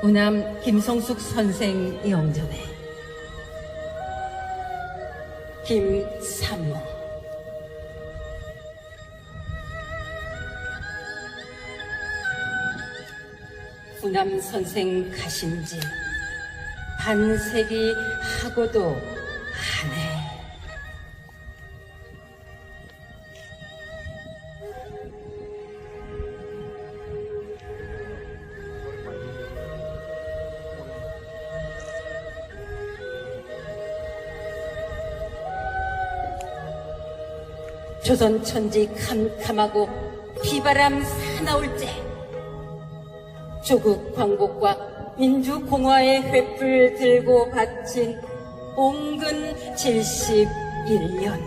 우남 김성숙 선생 영전에 김삼모 우남 선생 가신 지 반세기 하고도 하네. 조선 천지 캄캄하고 비바람 사나울 때 조국 광복과 민주공화의 횃불 들고 바친 옹근 71년.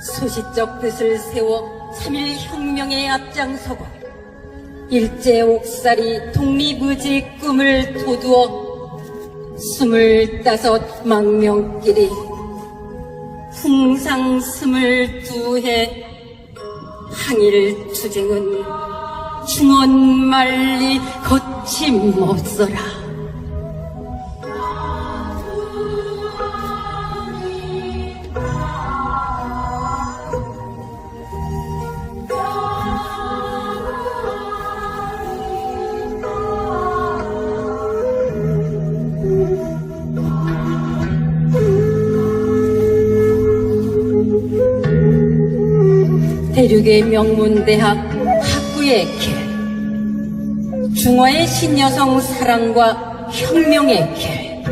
소시적 뜻을 세워 3.1 혁명에 앞장서고 일제 옥살이 독립의지 꿈을 도두어 스물다섯 망명끼리 풍상 스물두 해 항일 투쟁은 중원만리 거침없어라. 대륙의 명문대학 학구의 길 중화의 신여성 사랑과 혁명의 길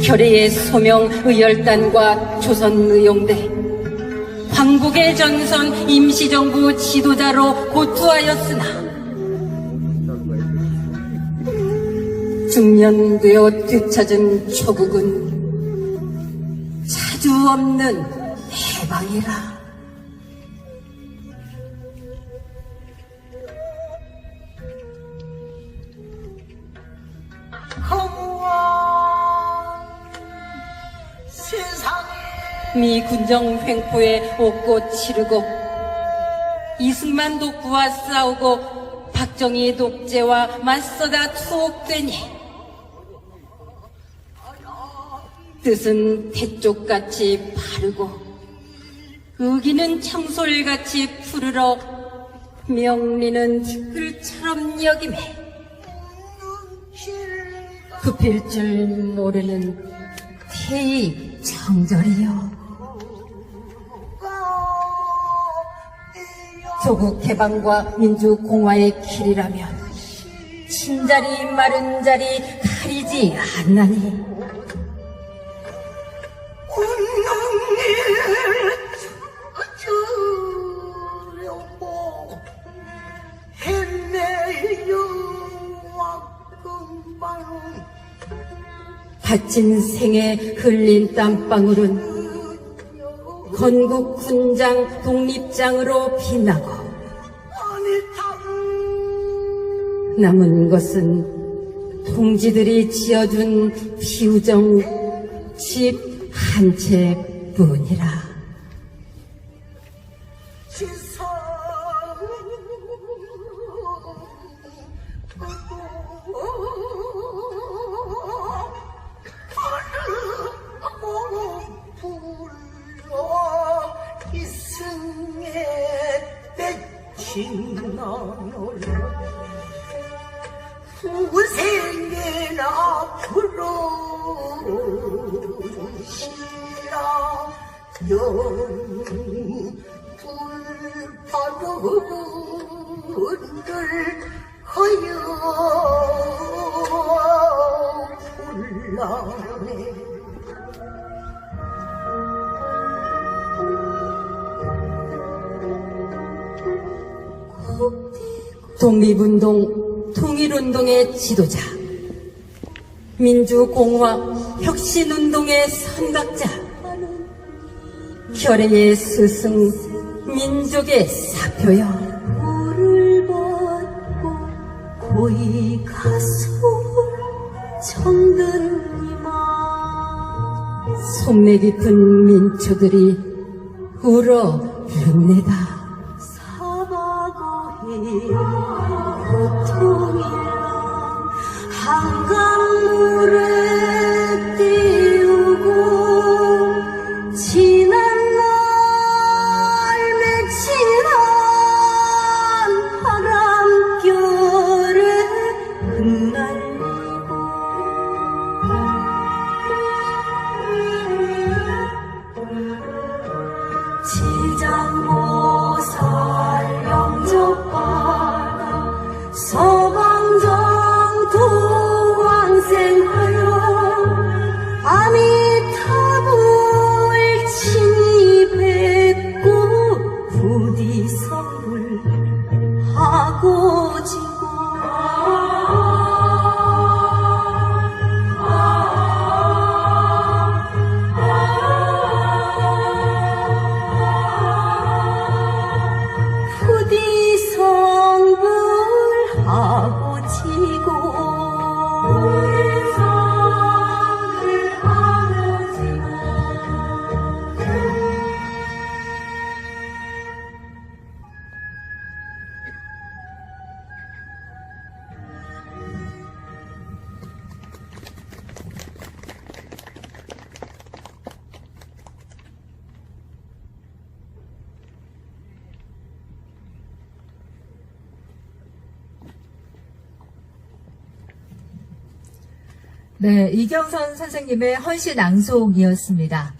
결의의 소명 의열단과 조선의용대 광복의 전선 임시정부 지도자로 고투하였으나 중년되어 되찾은 조국은 자주 없는 해방이라. 미 군정 횡포에 옷꽃 치르고 이승만 독부와 싸우고 박정희 독재와 맞서다 투옥되니 뜻은 대쪽같이 바르고 의기는 청솔같이 푸르러 명리는 티끌처럼 여김에 굽힐 줄 모르는 태의 정절이요 조국 개방과 민주공화의 길이라면 친자리 마른 자리 가리지 않나니? 운명일 주려고 헤매여 왔건만 바친 생에 흘린 땀방울은 건국 군장 독립장으로 빛나고 당 남은 것은 동지들이 지어준 비우정 집 한 채뿐이라. 맺힌나를 후생에나 부르시라 영불바른들 허여 불러내 독립운동, 통일운동의 지도자, 민주공화, 혁신운동의 선각자, 결의의 스승, 민족의 사표여. 물을 받고 고이 가슴을 정든 이마 속내 깊은 민초들이 울어 릅니다. 보통이란 한강물에 네, 이경선 선생님의 헌신 낭송이었습니다.